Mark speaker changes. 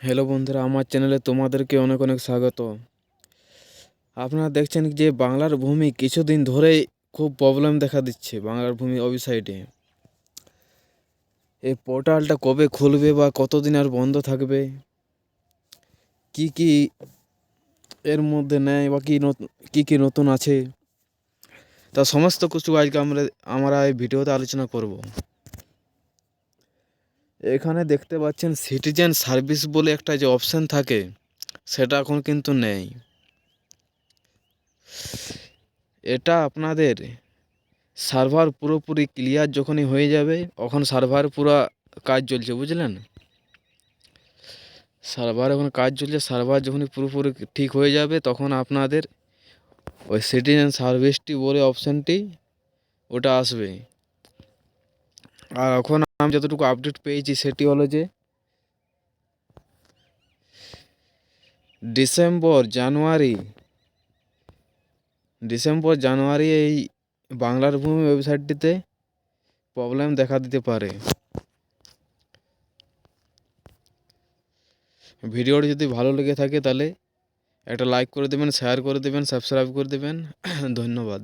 Speaker 1: Hello বন্ধুরা, আমার চ্যানেলে তোমাদেরকে অনেক অনেক স্বাগত। আপনারা দেখছেন যে বাংলার ভূমি কিছুদিন ধরেই খুব প্রবলেম দেখা দিচ্ছে বাংলার ভূমি ওয়েবসাইটে এই পোর্টালটা কবে খুলবে বা কতদিন আর বন্ধ থাকবে? কি কি এর মধ্যে নেয় বা কী নতুন, কী কী নতুন আছে? তা সমস্ত কিছু আজকে আমরা আমরা এই ভিডিওতে আলোচনা করব। এখানে দেখতে পাচ্ছেন সিটিজেন সার্ভিস বলে একটা যে অপশান থাকে, সেটা এখন কিন্তু নেই। এটা আপনাদের সার্ভার পুরোপুরি ক্লিয়ার যখনই হয়ে যাবে, তখন সার্ভার পুরো কাজ চলছে, বুঝলেন? সার্ভার এখন কাজ চলছে সার্ভার যখনই পুরোপুরি ঠিক হয়ে যাবে, তখন আপনাদের ওই সিটিজেন সার্ভিসটি বলে অপশানটি ওটা আসবে। আর এখন আমি যতটুকু আপডেট পেয়েছি সেটি হলো যে ডিসেম্বর, জানুয়ারি ডিসেম্বর, জানুয়ারি এই বাংলার ভূমি ওয়েবসাইটটিতে প্রবলেম দেখা দিতে পারে। ভিডিওটি যদি ভালো লেগে থাকে তাহলে একটা লাইক করে দেবেন শেয়ার করে দেবেন সাবস্ক্রাইব করে দেবেন। ধন্যবাদ।